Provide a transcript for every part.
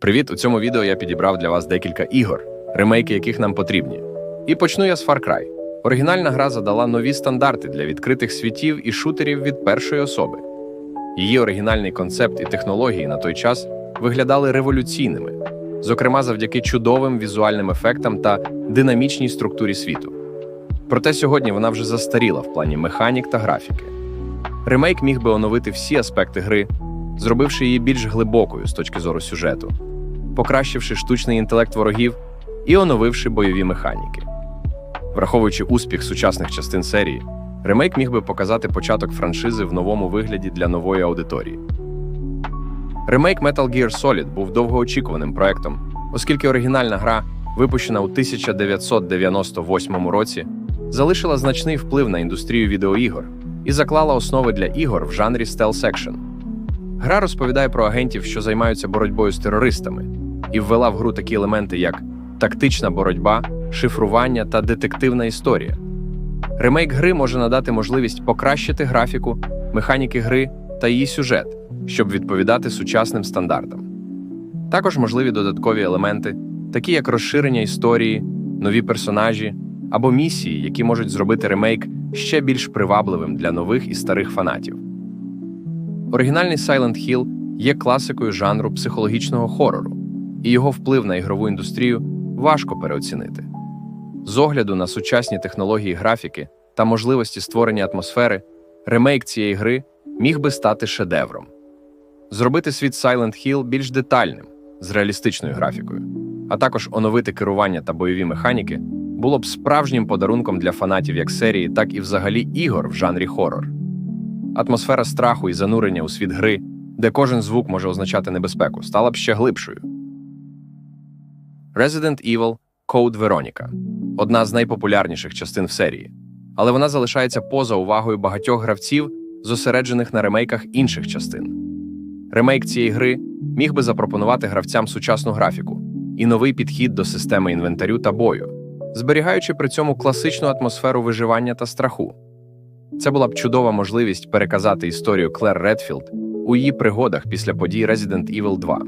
Привіт! У цьому відео я підібрав для вас декілька ігор, ремейки яких нам потрібні. І почну я з Far Cry. Оригінальна гра задала нові стандарти для відкритих світів і шутерів від першої особи. Її оригінальний концепт і технології на той час виглядали революційними, зокрема завдяки чудовим візуальним ефектам та динамічній структурі світу. Проте сьогодні вона вже застаріла в плані механік та графіки. Ремейк міг би оновити всі аспекти гри, зробивши її більш глибокою з точки зору сюжету, покращивши штучний інтелект ворогів і оновивши бойові механіки. Враховуючи успіх сучасних частин серії, ремейк міг би показати початок франшизи в новому вигляді для нової аудиторії. Ремейк Metal Gear Solid був довгоочікуваним проектом, оскільки оригінальна гра, випущена у 1998 році, залишила значний вплив на індустрію відеоігор і заклала основи для ігор в жанрі Stealth Action. Гра розповідає про агентів, що займаються боротьбою з терористами, і ввела в гру такі елементи, як тактична боротьба, шифрування та детективна історія. Ремейк гри може надати можливість покращити графіку, механіки гри та її сюжет, щоб відповідати сучасним стандартам. Також можливі додаткові елементи, такі як розширення історії, нові персонажі або місії, які можуть зробити ремейк ще більш привабливим для нових і старих фанатів. Оригінальний Silent Hill є класикою жанру психологічного хорору, і його вплив на ігрову індустрію важко переоцінити. З огляду на сучасні технології графіки та можливості створення атмосфери, ремейк цієї гри міг би стати шедевром. Зробити світ Silent Hill більш детальним, з реалістичною графікою, а також оновити керування та бойові механіки було б справжнім подарунком для фанатів як серії, так і взагалі ігор в жанрі хорор. Атмосфера страху і занурення у світ гри, де кожен звук може означати небезпеку, стала б ще глибшою. Resident Evil Code Veronica одна з найпопулярніших частин в серії, але вона залишається поза увагою багатьох гравців, зосереджених на ремейках інших частин. Ремейк цієї гри міг би запропонувати гравцям сучасну графіку і новий підхід до системи інвентарю та бою, зберігаючи при цьому класичну атмосферу виживання та страху. Це була б чудова можливість переказати історію Клер Редфілд у її пригодах після подій Resident Evil 2.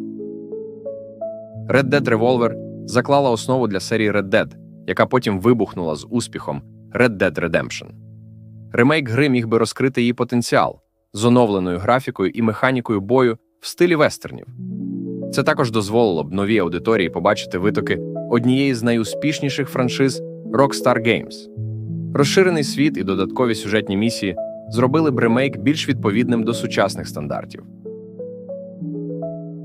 Red Dead Revolver заклала основу для серії Red Dead, яка потім вибухнула з успіхом Red Dead Redemption. Ремейк гри міг би розкрити її потенціал з оновленою графікою і механікою бою в стилі вестернів. Це також дозволило б новій аудиторії побачити витоки однієї з найуспішніших франшиз Rockstar Games. Розширений світ і додаткові сюжетні місії зробили б ремейк більш відповідним до сучасних стандартів.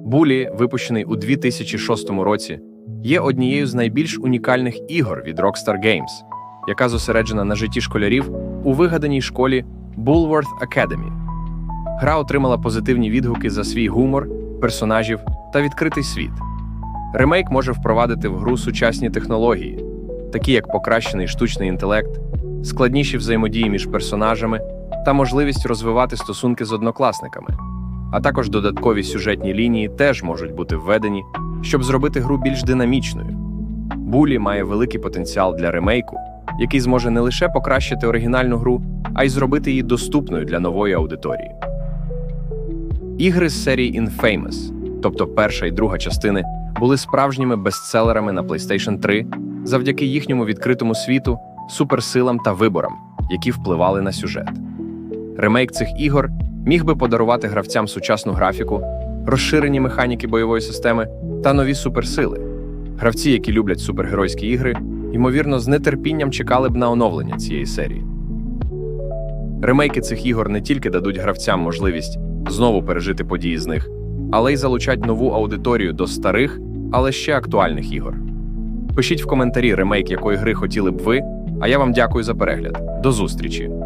Булі, випущений у 2006 році, є однією з найбільш унікальних ігор від Rockstar Games, яка зосереджена на житті школярів у вигаданій школі Bullworth Academy. Гра отримала позитивні відгуки за свій гумор, персонажів та відкритий світ. Ремейк може впровадити в гру сучасні технології, такі як покращений штучний інтелект, складніші взаємодії між персонажами та можливість розвивати стосунки з однокласниками. А також додаткові сюжетні лінії теж можуть бути введені, щоб зробити гру більш динамічною. Булі має великий потенціал для ремейку, який зможе не лише покращити оригінальну гру, а й зробити її доступною для нової аудиторії. Ігри з серії Infamous, тобто перша і друга частини, були справжніми бестселерами на PlayStation 3 завдяки їхньому відкритому світу, суперсилам та виборам, які впливали на сюжет. Ремейк цих ігор міг би подарувати гравцям сучасну графіку, розширені механіки бойової системи та нові суперсили. Гравці, які люблять супергеройські ігри, ймовірно, з нетерпінням чекали б на оновлення цієї серії. Ремейки цих ігор не тільки дадуть гравцям можливість знову пережити події з них, але й залучать нову аудиторію до старих, але ще актуальних ігор. Пишіть в коментарі ремейк якої гри хотіли б ви, а я вам дякую за перегляд. До зустрічі!